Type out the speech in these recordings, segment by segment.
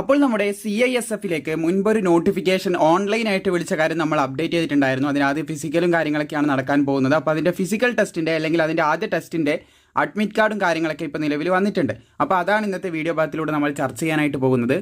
അപ്പോൾ നമ്മുടെ C I S എഫിലേക്ക് മുൻപൊരു നോട്ടിഫിക്കേഷൻ ഓൺലൈനായിട്ട് വിളിച്ച കാര്യം നമ്മൾ അപ്ഡേറ്റ് ചെയ്തിട്ടുണ്ടായിരുന്നു. അതിനാദ്യം ഫിസിക്കലും കാര്യങ്ങളൊക്കെയാണ് നടക്കാൻ പോകുന്നത്. അപ്പോൾ അതിന്റെ ഫിസിക്കൽ ടെസ്റ്റിന്റെ അല്ലെങ്കിൽ അതിന്റെ ആദ്യ ടെസ്റ്റിന്റെ അഡ്മിറ്റ് കാർഡും കാര്യങ്ങളൊക്കെ ഇപ്പോൾ നിലവിൽ വന്നിട്ടുണ്ട്. അപ്പോൾ അതാണ് ഇന്നത്തെ വീഡിയോ ഭാഗത്തിലൂടെ നമ്മൾ ചർച്ച ചെയ്യാനായിട്ട് പോകുന്നത്.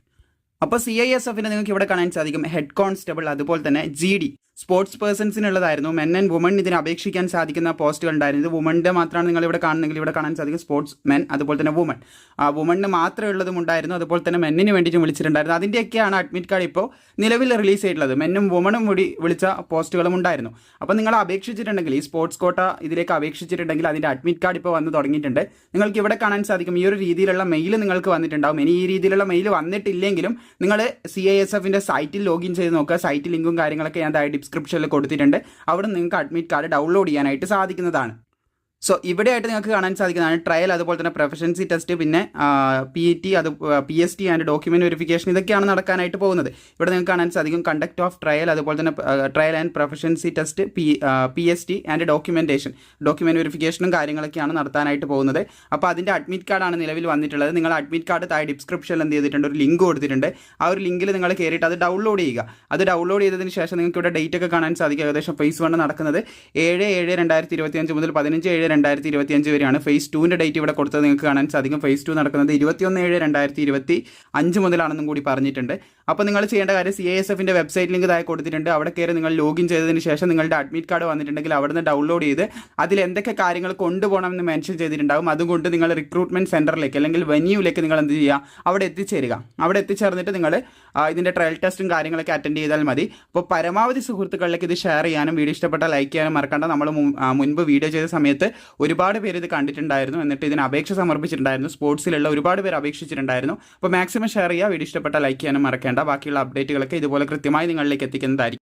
അപ്പോൾ സി ഐ എസ് എഫിന് നിങ്ങൾക്ക് ഇവിടെ കാണാൻ സാധിക്കും. ഹെഡ് കോൺസ്റ്റബിൾ അതുപോലെ തന്നെ ജി ഡി സ്പോർട്സ് പേഴ്സൺസിനുള്ളതായിരുന്നു. മെൻ ആൻഡ് വുമൺ ഇതിന് അപേക്ഷിക്കാൻ സാധിക്കുന്ന പോസ്റ്റുകൾ ഉണ്ടായിരുന്നു. ഇത് വുമണിന്റെ മാത്രമാണ് നിങ്ങൾ ഇവിടെ കാണുന്നെങ്കിൽ ഇവിടെ കാണാൻ സാധിക്കും. സ്പോർട്സ് മെൻ അതുപോലെ തന്നെ വുമൺ ആ വുമണിന് മാത്രമേ ഉള്ളതും ഉണ്ടായിരുന്നു. അതുപോലെ തന്നെ മെന്നിന് വേണ്ടിയിട്ടും വിളിച്ചിട്ടുണ്ടായിരുന്നു. അതിന്റെയൊക്കെയാണ് അഡ്മിറ്റ് കാർഡ് ഇപ്പോൾ നിലവിൽ റിലീസ് ചെയ്തിട്ടുള്ളത് മെന്നും വുമണും കൂടി വിളിച്ച പോസ്റ്റുകളും ഉണ്ടായിരുന്നു. അപ്പോൾ നിങ്ങൾ അപേക്ഷിച്ചിട്ടുണ്ടെങ്കിൽ ഈ സ്പോർട്സ് കോട്ട ഇതിലേക്ക് അപേക്ഷിച്ചിട്ടുണ്ടെങ്കിൽ അതിന്റെ അഡ്മിറ്റ് കാർഡ് ഇപ്പോൾ വന്ന് തുടങ്ങിയിട്ടുണ്ട്. നിങ്ങൾക്ക് ഇവിടെ കാണാൻ സാധിക്കും. ഈ ഒരു രീതിയിലുള്ള മെയിൽ നിങ്ങൾക്ക് വന്നിട്ടുണ്ടാവും. ഇനി ഈ രീതിയിലുള്ള മെയിൽ വന്നിട്ടില്ലെങ്കിലും നിങ്ങൾ സി ഐ എസ് എഫിന്റെ സൈറ്റിൽ ലോഗിൻ ചെയ്ത് നോക്കുക. സൈറ്റ് ലിങ്കും കാര്യങ്ങളൊക്കെ ഞാൻ ഡിസ്ക്രിപ്ഷനിൽ കൊടുത്തിട്ടുണ്ട്. അവിടെ നിങ്ങൾക്ക് അഡ്മിറ്റ് കാർഡ് ഡൗൺലോഡ് ചെയ്യാനായിട്ട് സാധിക്കുന്നതാണ്. സോ ഇവിടെയായിട്ട് നിങ്ങൾക്ക് കാണാൻ സാധിക്കുന്നതാണ് ട്രയൽ അതുപോലെ തന്നെ പ്രൊഫഷൻസി ടെസ്റ്റ് പിന്നെ പി ടി അത് P S T and document verification ഇതൊക്കെയാണ് നടക്കാനായിട്ട് പോകുന്നത്. ഇവിടെ നിങ്ങൾക്ക് കാണാൻ സാധിക്കും കണ്ടക്ട് ഓഫ് ട്രയൽ അതുപോലെ തന്നെ trial and proficiency test P P S T and documentation document വെരിഫിക്കേഷനും കാര്യങ്ങളൊക്കെയാണ് നടത്താനായിട്ട് പോകുന്നത്. അപ്പോൾ അതിന്റെ അഡ്മിറ്റ് കാർഡാണ് നിലവിൽ വന്നിട്ടുള്ളത്. നിങ്ങൾ അഡ്മിറ്റ് കാർഡ് താഴെ ഡിസ്ക്രിപ്ഷനിൽ എന്ത് ചെയ്തിട്ടുണ്ട്? ഒരു ലിങ്ക് കൊടുത്തിട്ടുണ്ട്. ആ ഒരു ലിങ്കിൽ നിങ്ങൾ കയറിയിട്ട് അത് ഡൗൺലോഡ് ചെയ്യുക. അത് ഡൗൺലോഡ് ചെയ്തതിന് ശേഷം നിങ്ങൾക്ക് ഇവിടെ ഡേറ്റ് ഒക്കെ കാണാൻ സാധിക്കും. ഏകദേശം ഫേസ് വൺ നടക്കുന്നത്. ഏഴ് ഏഴ് രണ്ടായിരത്തി ഇരുപത്തി അഞ്ച് മുതൽ പതിനഞ്ച് ഏഴ് രണ്ടായിരത്തി ഇരുപത്തി അഞ്ച് വരെയാണ് ഫേസ് ടുവിന്റെ ഡേറ്റ് ഇവിടെ കൊടുത്തത്. നിങ്ങൾക്ക് കാണാൻ സാധിക്കും. ഫേസ് ടു നടക്കുന്നത് ഇരുപത്തിയൊന്ന് ഏഴ് രണ്ടായിരത്തി ഇരുപത്തി അഞ്ച് മുതലാണെന്നും കൂടി പറഞ്ഞിട്ടുണ്ട്. അപ്പോൾ നിങ്ങൾ ചെയ്യേണ്ട കാര്യം സി എസ് എഫിന്റെ വെബ്സൈറ്റ് ലിങ്ക് ഇതായി കൊടുത്തിട്ടുണ്ട്. അവിടെ കയറി നിങ്ങൾ ലോഗിൻ ചെയ്തതിന് ശേഷം നിങ്ങളുടെ അഡ്മിറ്റ് കാർഡ് വന്നിട്ടുണ്ടെങ്കിൽ അവിടുന്ന് ഡൗൺലോഡ് ചെയ്ത് അതിൽ എന്തൊക്കെ കാര്യങ്ങൾ കൊണ്ടുപോകണം എന്ന് മെൻഷൻ ചെയ്തിട്ടുണ്ടാകും അതുകൊണ്ട് നിങ്ങൾ റിക്രൂട്ട്മെന്റ് സെന്ററിലേക്ക് അല്ലെങ്കിൽ വെന്യൂവിലേക്ക് നിങ്ങൾ എന്ത് ചെയ്യുക? അവിടെ എത്തിച്ചേരുക. അവിടെ എത്തിച്ചേർന്നിട്ട് നിങ്ങൾ ഇതിന്റെ ട്രയൽ ടെസ്റ്റും കാര്യങ്ങളൊക്കെ അറ്റൻഡ് ചെയ്താൽ മതി. അപ്പോൾ പരമാവധി സുഹൃത്തുക്കളിലേക്ക് ഇത് ഷെയർ ചെയ്യാനും വീഡിയോ ഇഷ്ടപ്പെട്ടാൽ ലൈക്ക് ചെയ്യാനും മറക്കണ്ട. നമ്മൾ മുൻപ് വീഡിയോ ചെയ്ത സമയത്ത് ഒരുപാട് പേര് ഇത് കണ്ടിട്ടുണ്ടായിരുന്നു. എന്നിട്ട് ഇതിന് അപേക്ഷ സമർപ്പിച്ചിട്ടുണ്ടായിരുന്നു. സ്പോർട്സിലുള്ള ഒരുപാട് പേര് അപേക്ഷിച്ചിട്ടുണ്ടായിരുന്നു. അപ്പോൾ മാക്സിമം ഷെയർ ചെയ്യുക. വീഡിയോ ഇഷ്ടപ്പെട്ട ലൈക്ക് ചെയ്യാനും മറക്കേണ്ട. ബാക്കിയുള്ള അപ്ഡേറ്റുകളൊക്കെ ഇതുപോലെ കൃത്യമായി നിങ്ങളിലേക്ക് എത്തിക്കുന്നതായിരിക്കും.